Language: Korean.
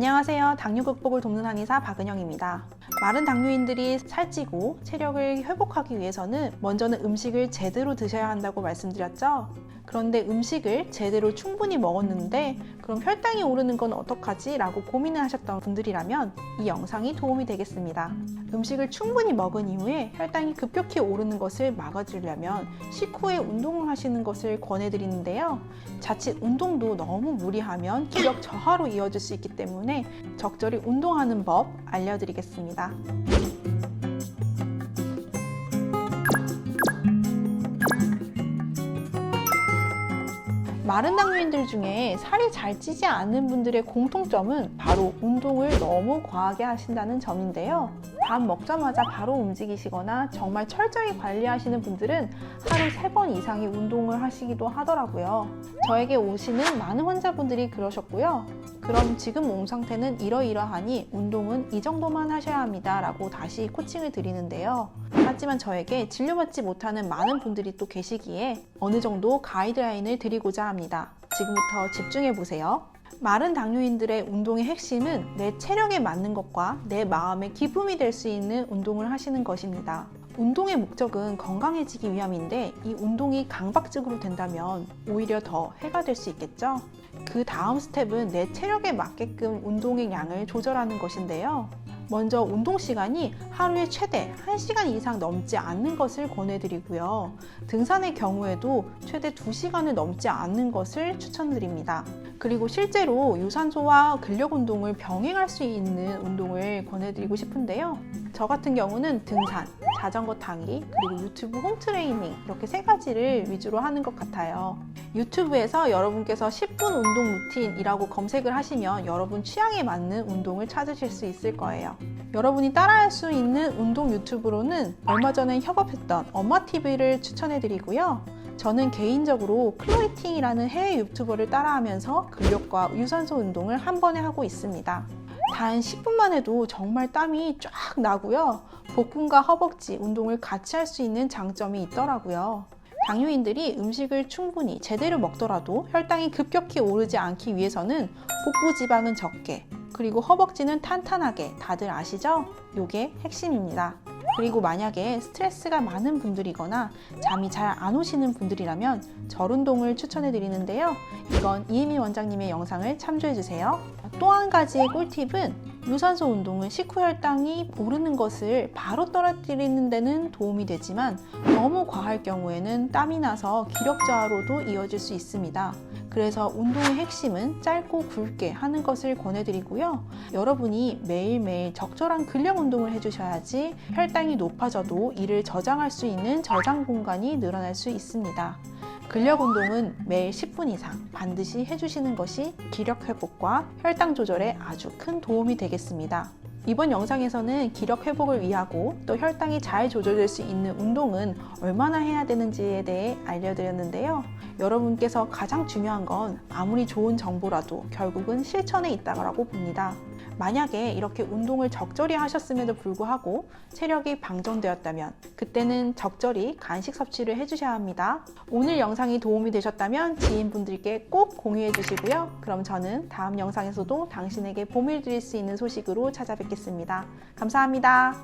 안녕하세요. 당뇨 극복을 돕는 한의사 박은영입니다. 마른 당뇨인들이 살찌고 체력을 회복하기 위해서는 먼저는 음식을 제대로 드셔야 한다고 말씀드렸죠. 그런데 음식을 제대로 충분히 먹었는데 그럼 혈당이 오르는 건 어떡하지? 라고 고민을 하셨던 분들이라면 이 영상이 도움이 되겠습니다. 음식을 충분히 먹은 이후에 혈당이 급격히 오르는 것을 막아주려면 식후에 운동을 하시는 것을 권해드리는데요. 자칫 운동도 너무 무리하면 기력 저하로 이어질 수 있기 때문에 적절히 운동하는 법 알려드리겠습니다. 마른 당뇨인들 중에 살이 잘 찌지 않는 분들의 공통점은 바로 운동을 너무 과하게 하신다는 점인데요. 밥 먹자마자 바로 움직이시거나 정말 철저히 관리하시는 분들은 하루 세 번 이상의 운동을 하시기도 하더라고요. 저에게 오시는 많은 환자분들이 그러셨고요. 그럼 지금 몸 상태는 이러이러하니 운동은 이 정도만 하셔야 합니다. 라고 다시 코칭을 드리는데요. 하지만 저에게 진료받지 못하는 많은 분들이 또 계시기에 어느 정도 가이드라인을 드리고자 합니다. 지금부터 집중해 보세요. 마른 당뇨인들의 운동의 핵심은 내 체력에 맞는 것과 내 마음의 기쁨이 될 수 있는 운동을 하시는 것입니다. 운동의 목적은 건강해지기 위함인데 이 운동이 강박적으로 된다면 오히려 더 해가 될 수 있겠죠? 그 다음 스텝은 내 체력에 맞게끔 운동의 양을 조절하는 것인데요. 먼저 운동 시간이 하루에 최대 1시간 이상 넘지 않는 것을 권해드리고요. 등산의 경우에도 최대 2시간을 넘지 않는 것을 추천드립니다. 그리고 실제로 유산소와 근력 운동을 병행할 수 있는 운동을 권해드리고 싶은데요. 저 같은 경우는 등산, 자전거 타기, 그리고 유튜브 홈 트레이닝 이렇게 세 가지를 위주로 하는 것 같아요. 유튜브에서 여러분께서 10분 운동 루틴이라고 검색을 하시면 여러분 취향에 맞는 운동을 찾으실 수 있을 거예요. 여러분이 따라할 수 있는 운동 유튜브로는 얼마 전에 협업했던 엄마TV를 추천해드리고요. 저는 개인적으로 클로이팅이라는 해외 유튜버를 따라하면서 근력과 유산소 운동을 한 번에 하고 있습니다. 단 10분만 해도 정말 땀이 쫙 나고요. 복근과 허벅지 운동을 같이 할 수 있는 장점이 있더라고요. 당뇨인들이 음식을 충분히 제대로 먹더라도 혈당이 급격히 오르지 않기 위해서는 복부 지방은 적게 그리고 허벅지는 탄탄하게 다들 아시죠? 요게 핵심입니다. 그리고 만약에 스트레스가 많은 분들이거나 잠이 잘 안 오시는 분들이라면 절 운동을 추천해 드리는데요. 이건 이혜미 원장님의 영상을 참조해 주세요. 또 한 가지의 꿀팁은 유산소 운동은 식후 혈당이 오르는 것을 바로 떨어뜨리는 데는 도움이 되지만 너무 과할 경우에는 땀이 나서 기력 저하로도 이어질 수 있습니다. 그래서 운동의 핵심은 짧고 굵게 하는 것을 권해드리고요. 여러분이 매일매일 적절한 근력 운동을 해주셔야지 혈당이 높아져도 이를 저장할 수 있는 저장 공간이 늘어날 수 있습니다. 근력 운동은 매일 10분 이상 반드시 해주시는 것이 기력 회복과 혈당 조절에 아주 큰 도움이 되겠습니다. 이번 영상에서는 기력 회복을 위하고 또 혈당이 잘 조절될 수 있는 운동은 얼마나 해야 되는지에 대해 알려드렸는데요. 여러분께서 가장 중요한 건 아무리 좋은 정보라도 결국은 실천에 있다고 봅니다. 만약에 이렇게 운동을 적절히 하셨음에도 불구하고 체력이 방전되었다면 그때는 적절히 간식 섭취를 해주셔야 합니다. 오늘 영상이 도움이 되셨다면 지인분들께 꼭 공유해 주시고요. 그럼 저는 다음 영상에서도 당신에게 봄을 드릴 수 있는 소식으로 찾아뵙겠습니다. 감사합니다.